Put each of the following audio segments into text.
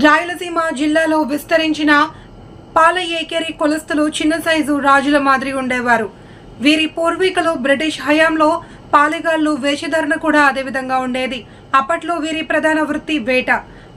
రాయలసీమ జిల్లాలో విస్తరించిన పాల ఏకేరి కొలస్తులు చిన్న సైజు రాజుల మాదిరి ఉండేవారు. వీరి పూర్వీకులు బ్రిటిష్ హయాంలో పాలెగాళ్ళు వేషధరణ కూడా అదేవిధంగా ఉండేది. అప్పట్లో వీరి ప్రధాన వృత్తి వేట.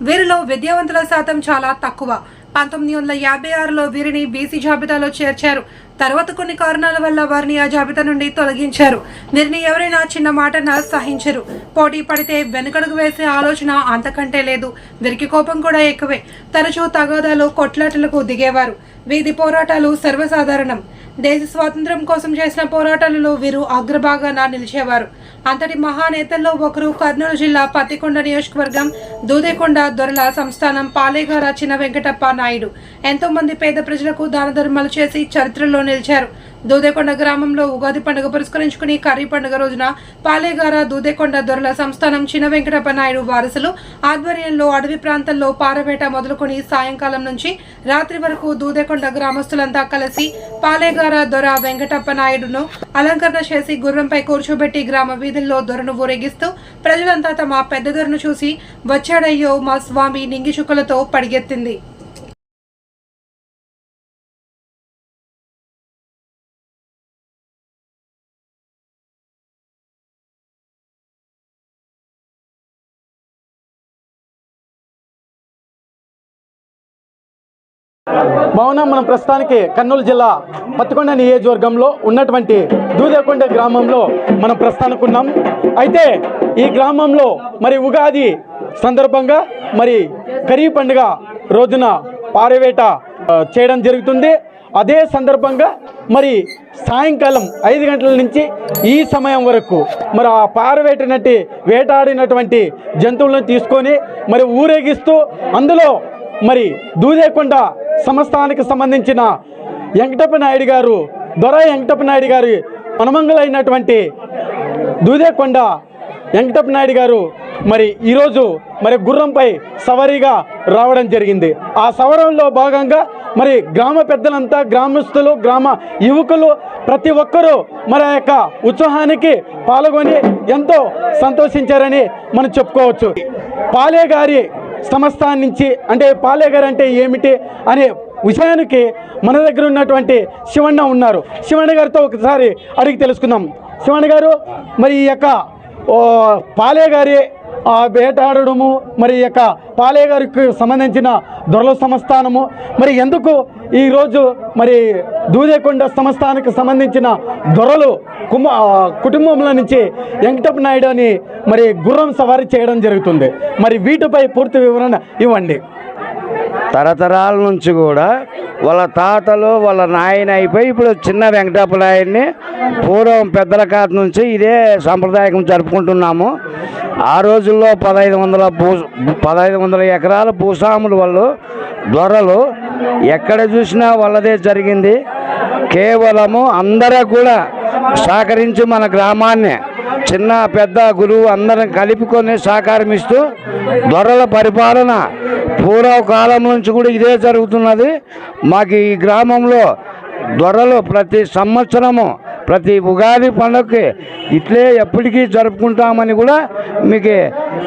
వీరిలో విద్యావంతుల శాతం చాలా తక్కువ. పంతొమ్మిది వందల యాభై ఆరులో వీరిని బీసీ జాబితాలో చేర్చారు. తర్వాత కొన్ని కారణాల వల్ల వారిని ఆ జాబితా నుండి తొలగించారు. వీరిని ఎవరైనా చిన్న మాటన సహించరు. పోటీ పడితే వెనుకడుగు వేసే ఆలోచన అంతకంటే లేదు. వీరికి కోపం కూడా ఎక్కువే. తరచూ తగాదాలు కొట్లాటలకు దిగేవారు. వీధి పోరాటాలు సర్వసాధారణం. దేశ స్వాతంత్ర్యం కోసం చేసిన పోరాటాలలో వీరు అగ్రభాగాన నిలిచేవారు. అంతటి మహానేతల్లో ఒకరు కర్నూలు జిల్లా పత్తికొండ నియోజకవర్గం దూదేకొండ దొరల సంస్థానం పాలేగార చిన్న వెంకటప్ప నాయుడు. ఎంతో మంది పేద ప్రజలకు దాన ధర్మాలు చేసి చరిత్రలో నిలిచారు. దూదేకొండ గ్రామంలో ఉగాది పండుగ పురస్కరించుకుని కర్రీ పండుగ రోజున పాలేగార దూదేకొండ దొరల సంస్థానం చిన్న వెంకటప్ప నాయుడు వారసులు ఆధ్వర్యంలో అడవి ప్రాంతంలో పారవేట మొదలుకొని సాయంకాలం నుంచి రాత్రి వరకు దూదేకొండ గ్రామస్తులంతా కలిసి పాలేగార దొర వెంకటప్ప నాయుడును అలంకరణ చేసి గుర్రంపై కూర్చోబెట్టి గ్రామ వీధుల్లో దొరను ఊరేగిస్తూ ప్రజలంతా తమ పెద్ద దొరను చూసి వచ్చాడయ్యో మా స్వామి నింగిశుకులతో పడిగెత్తింది. మౌన మనం ప్రస్తుతానికి కర్నూలు జిల్లా పత్తికొండ నియోజకవర్గంలో ఉన్నటువంటి దూదేకొండ గ్రామంలో మనం ప్రస్తుతానికి ఉన్నాం అయితే ఈ గ్రామంలో మరి ఉగాది సందర్భంగా మరి కరీ పండుగ రోజున పారవేట చేయడం జరుగుతుంది. అదే సందర్భంగా మరి సాయంకాలం ఐదు గంటల నుంచి ఈ సమయం వరకు మరి ఆ పారవేటినట్టు వేటాడినటువంటి జంతువులను తీసుకొని మరి ఊరేగిస్తూ అందులో మరి దూదేకొండ సంస్థానికి సంబంధించిన వెంకటప్ప నాయుడు గారు దొర వెంకటప్ప నాయుడు గారి మనమంగలైనటువంటి దూదేకొండ వెంకటప్ప నాయుడు గారు మరి ఈరోజు మరి గుర్రంపై సవారీగా రావడం జరిగింది. ఆ సవరంలో భాగంగా మరి గ్రామ పెద్దలంతా గ్రామస్తులు గ్రామ యువకులు ప్రతి ఒక్కరూ మరి ఆ యొక్క ఉత్సాహానికి పాల్గొని ఎంతో సంతోషించారని మనం చెప్పుకోవచ్చు. పాలే గారి సంస్థ నుంచి అంటే పాలేగారు అంటే ఏమిటి అనే విషయానికి మన దగ్గర ఉన్నటువంటి శివన్న ఉన్నారు. శివన్న గారితో ఒకసారి అడిగి తెలుసుకుందాం. శివణ్ గారు మరి ఈ యొక్క పాలే గారి వేటాడడము మరి యొక్క పాలే గారికి సంబంధించిన దొరల సంస్థానము. మరి ఎందుకు ఈరోజు మరి దూదేకొండ సంస్థానికి సంబంధించిన దొరలు కుమ కుటుంబంలో నుంచి వెంకటప్ప నాయుడు అని మరి గుర్రం సవారీ చేయడం జరుగుతుంది. మరి వీటిపై పూర్తి వివరణ ఇవ్వండి. తరతరాల నుంచి కూడా వాళ్ళ తాతలు వాళ్ళ నాయన అయిపోయి ఇప్పుడు చిన్న వెంకటప్ప నాయుడిని పూర్వం పెద్దల కాత నుంచి ఇదే సాంప్రదాయకం జరుపుకుంటున్నాము. ఆ రోజుల్లో పదహైదు వందల భూ పదహైదు వందల ఎకరాల భూస్వాములు వాళ్ళు దొరలు ఎక్కడ చూసినా వాళ్ళదే జరిగింది. కేవలము అందరూ కూడా సహకరించి మన గ్రామాన్ని చిన్న పెద్ద గురువు అందరం కలుపుకొని సహకారం ఇస్తూ దొరల పరిపాలన పూర్వకాలం నుంచి కూడా ఇదే జరుగుతున్నది. మాకు ఈ గ్రామంలో దొరలు ప్రతి సంవత్సరము ప్రతి ఉగాది పండుగకి ఇట్లే ఎప్పటికీ జరుపుకుంటామని కూడా మీకు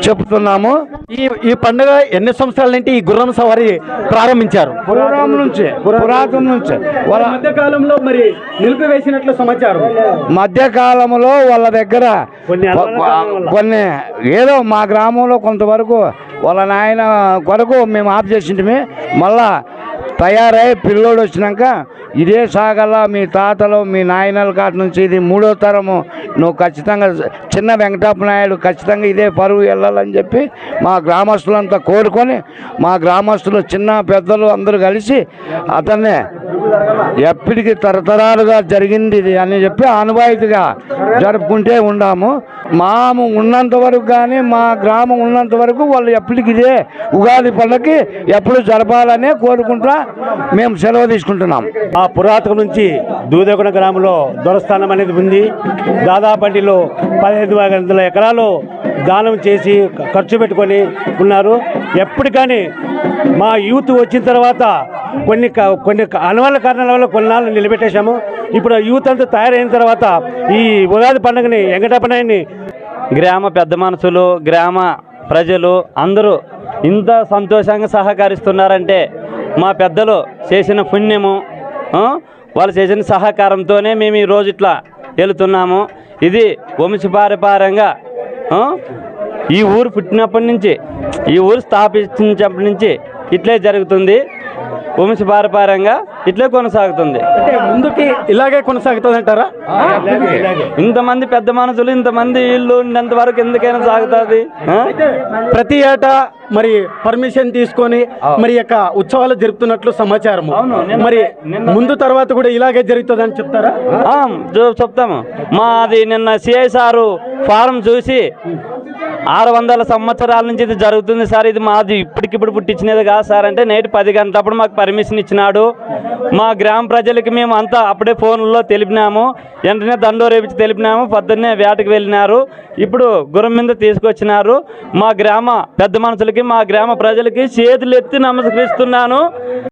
చెప్తున్నాము. ఈ ఈ పండుగ ఎన్ని సంవత్సరాల నుండి ఈ గుర్రం సవారీ ప్రారంభించారు? పురాణం నుంచి పురాతనం నుంచి. వాళ్ళ మధ్య కాలంలో మరి నిలిపివేసినట్లు సమాచారం. మధ్యకాలంలో వాళ్ళ దగ్గర కొన్ని ఏదో మా గ్రామంలో కొంతవరకు వాళ్ళ నాయన కొరకు మేము ఆఫ్ చేసింటిమి. మళ్ళా తయారై పిల్లోడు వచ్చినాక ఇదే సాగల మీ తాతలు మీ నాయనల కాటి నుంచి ఇది మూడో తరము. నువ్వు ఖచ్చితంగా చిన్న వెంకటప్ప నాయుడు ఖచ్చితంగా ఇదే పరువు వెళ్ళాలని చెప్పి మా గ్రామస్తులంతా కోరుకొని మా గ్రామస్తులు చిన్న పెద్దలు అందరూ కలిసి అతన్నే ఎప్పటికీ తరతరాలుగా జరిగింది ఇది అని చెప్పి ఆనవాయితీగా జరుపుకుంటే ఉన్నాము మాము ఉన్నంత వరకు కానీ మా గ్రామం ఉన్నంత వరకు వాళ్ళు ఎప్పటికి ఇదే ఉగాది పండుగకి ఎప్పుడు జరపాలనే కోరుకుంటా మేము సెలవు తీసుకుంటున్నాం. ఆ పురాతన నుంచి దూదేకొండ గ్రామంలో దొరస్థానం అనేది ఉంది. దాదాపు దాదాపంటిలో పదిహేను వందల ఎకరాలు దానం చేసి ఖర్చు పెట్టుకొని ఉన్నారు. ఎప్పటికని మా యూత్ వచ్చిన తర్వాత కొన్ని కొన్ని క- అనువల కారణాల వల్ల కొన్నాళ్ళు నిలబెట్టేశాము. ఇప్పుడు యూత్ అంతా తయారైన తర్వాత ఈ ఉగాది పండుగని వెంకటప్పనాయని గ్రామ పెద్ద మనుషులు గ్రామ ప్రజలు అందరూ ఇంత సంతోషంగా సహకరిస్తున్నారంటే మా పెద్దలు చేసిన పుణ్యము వాళ్ళు చేసిన సహకారంతోనే మేము ఈ రోజు ఇట్లా వెళుతున్నాము ఇది వంశపారపారంగా ఈ ఊరు పుట్టినప్పటి నుంచి ఈ ఊరు స్థాపించినప్పటి నుంచి ఇట్లే జరుగుతుంది. వంశపారపారంగా ఇట్లే కొనసాగుతుంది. ముందుకి ఇలాగే కొనసాగుతుందంటారా? ఇంతమంది పెద్ద మనుషులు ఇంతమంది ఇల్లు ఉన్నంత వరకు ఎందుకైనా సాగుతుంది? ప్రతి ఏటా మరి పర్మిషన్ తీసుకొని మరి యొక్క ఉత్సవాలు జరుపుతున్నట్లు సమాచారం మరి ముందు తర్వాత కూడా ఇలాగే జరుగుతుందని చెప్తారా? ఆ, చూ- చెప్తాము. మాది నిన్న సిఐ సారు ఫారం చూసి ఆరు వందల సంవత్సరాల నుంచి ఇది జరుగుతుంది సార్. ఇది మాది ఇప్పటికిప్పుడు పుట్టించినది కాదు సార్. అంటే నైట్ పది గంటలప్పుడు మాకు పర్మిషన్ ఇచ్చినాడు. మా గ్రామ ప్రజలకి మేము అంతా అప్పుడే ఫోన్లో తెలిపినాము. వెంటనే దండోరేపించి తెలిపినాము. పొద్దున్నే వేటకు వెళ్ళినారు. ఇప్పుడు గుర్రం మీద తీసుకొచ్చినారు. మా గ్రామ పెద్ద మనుషులకి మా గ్రామ ప్రజలకి చేతులు ఎత్తి నమస్కరిస్తున్నాను.